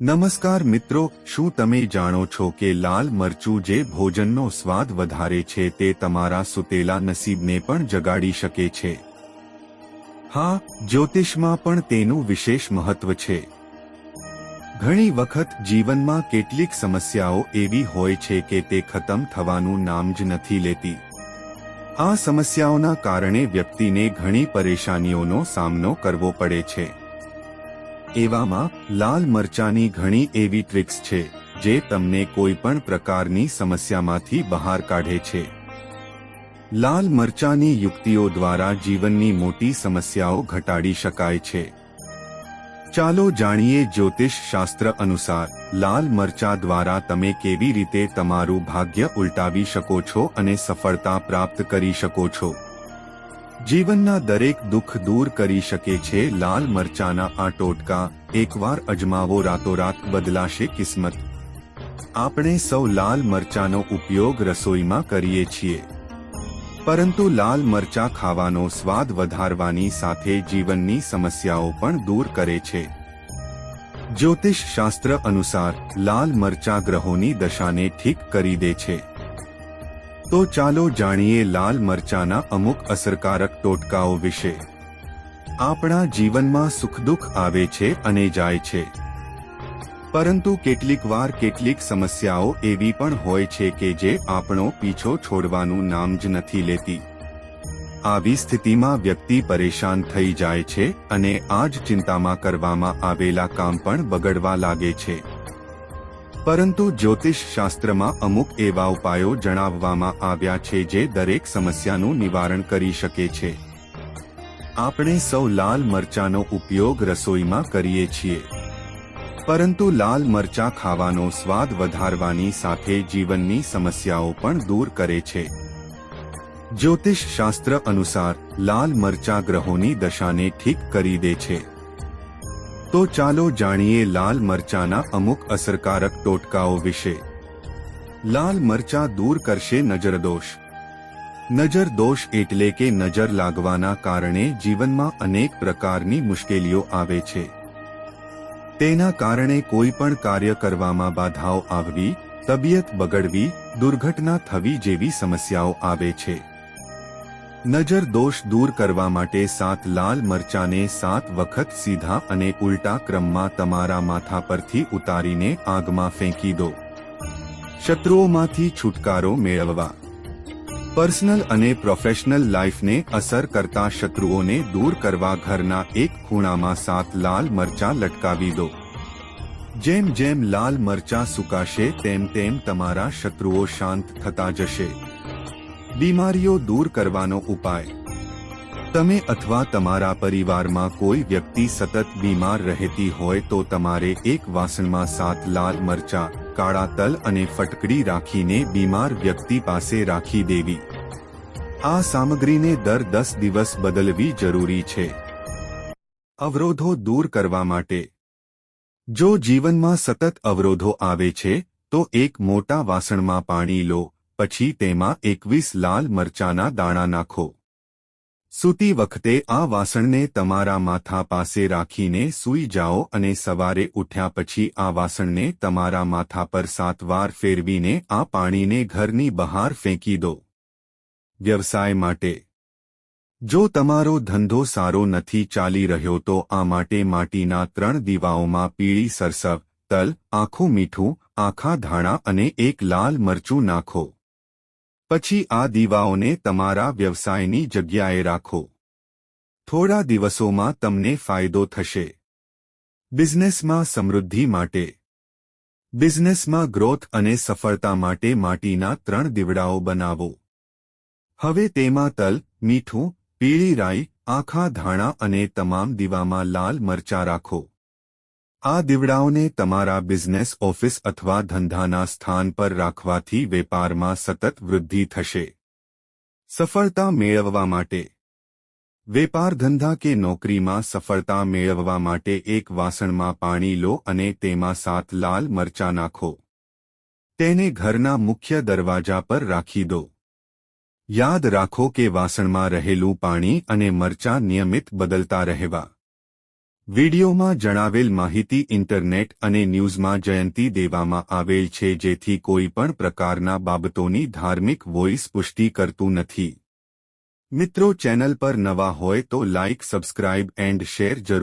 નમસ્કાર મિત્રો, શું તમે જાણો છો કે લાલ મરચું જે ભોજનનો સ્વાદ વધારે છે તે તમારા સુતેલા નસીબને પણ જગાડી શકે છે? હા, જ્યોતિષમાં પણ તેનું વિશેષ મહત્વ છે. ઘણી વખત જીવનમાં કેટલીક સમસ્યાઓ એવી હોય છે કે તે ખતમ થવાનું નામ જ નથી લેતી. આ સમસ્યાઓના કારણે વ્યક્તિને ઘણી પરેશાનીઓનો સામનો કરવો પડે છે. એવામાં લાલ મરચાની ઘણી એવી ટ્રિક્સ છે, જે તમને કોઈ પણ પ્રકારની સમસ્યામાંથી બહાર કાઢે છે. લાલ મરચાની યુક્તિઓ દ્વારા જીવનની મોટી સમસ્યાઓ ઘટાડી શકાય છે. ચાલો જાણીએ જ્યોતિષ શાસ્ત્ર અનુસાર, લાલ મરચા દ્વારા તમે કેવી રીતે તમારું ભાગ્ય ઉલટાવી શકો છો અને સફળતા પ્રાપ્ત કરી શકો છો? જીવનના દરેક દુઃખ દૂર કરી શકે છે. લાલ મરચાના આ ટોટકા એકવાર અજમાવો રાતોરાત બદલાશે કિસ્મત. આપણે સૌ લાલ મરચાનો ઉપયોગ રસોઈમાં કરીએ છીએ. પરંતુ લાલ મરચા ખાવાનો સ્વાદ વધારવાની સાથે જીવનની સમસ્યાઓ પણ દૂર કરે છે. જ્યોતિષ શાસ્ત્ર અનુસાર લાલ મરચા ગ્રહોની દશાને ઠીક કરી દે છે. તો ચાલો જાણીએ લાલ મરચાના અમુક અસરકારક ટોટકાઓ વિશે. આપણા જીવનમાં સુખ દુઃખ આવે છે અને જાય છે. પરંતુ કેટલીક વાર કેટલીક સમસ્યાઓ એવી પણ હોય છે કે જે આપણો પીછો છોડવાનું નામ જ નથી લેતી. આવી સ્થિતિમાં વ્યક્તિ પરેશાન થઈ જાય છે અને આ જ ચિંતામાં કરવામાં આવેલા કામ પણ બગડવા લાગે છે. પરંતુ જ્યોતિષ શાસ્ત્રમાં અમુક એવા ઉપાયો જણાવવામાં આવ્યા છે જે દરેક સમસ્યાનું નિવારણ કરી શકે છે. આપણે સૌ લાલ મરચાનો ઉપયોગ રસોઈમાં કરીએ છીએ. પરંતુ લાલ મરચા ખાવાનો સ્વાદ વધારવાની સાથે જીવનની સમસ્યાઓ પણ દૂર કરે છે. જ્યોતિષ શાસ્ત્ર અનુસાર લાલ મરચા ગ્રહોની દશાને ઠીક કરી દે છે. તો ચાલો જાણીએ લાલ મરચાના અમુક અસરકારક ટોટકાઓ વિશે. લાલ મરચા દૂર કરશે નજરદોષ. નજરદોષ એટલે કે નજર લાગવાના કારણે જીવનમાં અનેક પ્રકારની મુશ્કેલીઓ આવે છે. તેના કારણે કોઈ પણ કાર્ય કરવામાં બાધાઓ આવવી, તબિયત બગડવી, દુર્ઘટના થવી જેવી સમસ્યાઓ આવે છે. નજર દોષ દૂર કરવા માટે સાત લાલ મરચાને સાત વખત સીધા અને ઉલટા ક્રમમાં તમારા માથા પરથી ઉતારીને આગમાં ફેંકી દો. શત્રુઓમાંથી છુટકારો મેળવવા. પર્સનલ અને પ્રોફેશનલ લાઈફને અસર કરતા શત્રુઓને દૂર કરવા ઘરના એક ખૂણામાં સાત લાલ મરચા લટકાવી દો. જેમ જેમ લાલ મરચા સુકાશે તેમ તેમ તમારા શત્રુઓ શાંત થતા જશે. બીમારીઓ દૂર કરવાનો ઉપાય. તમે અથવા તમારા પરિવારમાં કોઈ વ્યક્તિ સતત બીમાર રહેતી હોય તો તમારે એક વાસણમાં સાત લાલ મરચા, કાળા તલ અને ફટકડી રાખીને બીમાર વ્યક્તિ પાસે રાખી દેવી. આ સામગ્રીને દર દસ દિવસ બદલવી જરૂરી છે. અવરોધો દૂર કરવા માટે. જો જીવનમાં સતત અવરોધો આવે છે, તો એક મોટા વાસણમાં પાણી લો પછી તેમાં એકવીસ લાલ મરચાના દાણા નાખો. સૂતી વખતે આ વાસણને તમારા માથા પાસે રાખીને સૂઈ જાઓ અને સવારે ઉઠ્યા પછી આ વાસણને તમારા માથા પર સાત વાર ફેરવીને આ પાણીને ઘરની બહાર ફેંકી દો. વ્યવસાય માટે. જો તમારો ધંધો સારો નથી ચાલી રહ્યો તો આ માટે માટીના ત્રણ દીવાઓમાં પીળી સરસવ, તલ, આખું મીઠું, આખા ધાણા અને એક લાલ મરચું નાખો. પછી આ દીવાઓને તમારા વ્યવસાયની જગ્યાએ રાખો. થોડા દિવસોમાં તમને ફાયદો થશે. બિઝનેસમાં સમૃદ્ધિ માટે. બિઝનેસમાં ગ્રોથ અને સફળતા માટે માટીના ત્રણ દીવડાઓ બનાવો. હવે તેમાં તલ, મીઠું, પીળી રાઈ, આખા ધાણા અને તમામ દીવામાં લાલ મરચા રાખો. આ દીવડાઓને તમારા બિઝનેસ ઓફિસ અથવા ધંધાના સ્થાન પર રાખવાથી વેપારમાં સતત વૃદ્ધિ થશે. સફળતા મેળવવા માટે. વેપાર ધંધા કે નોકરીમાં સફળતા મેળવવા માટે એક વાસણમાં પાણી લો અને તેમાં સાત લાલ મરચા નાખો. તેને ઘરના મુખ્ય દરવાજા પર રાખી દો. યાદ રાખો કે વાસણમાં રહેલું પાણી અને મરચાં નિયમિત બદલતા રહેવા. વિડિયોમાં જણાવેલ માહિતી ઇન્ટરનેટ અને ન્યૂઝમાં જયંતી દેવામાં આવેલ છે જેથી કોઈ પણ પ્રકારના બાબતોની ધાર્મિક વોઇસ પુષ્ટિ કરતું નથી. મિત્રો, ચેનલ પર નવા હોય તો લાઇક સબસ્ક્રાઇબ એન્ડ શેર જરૂર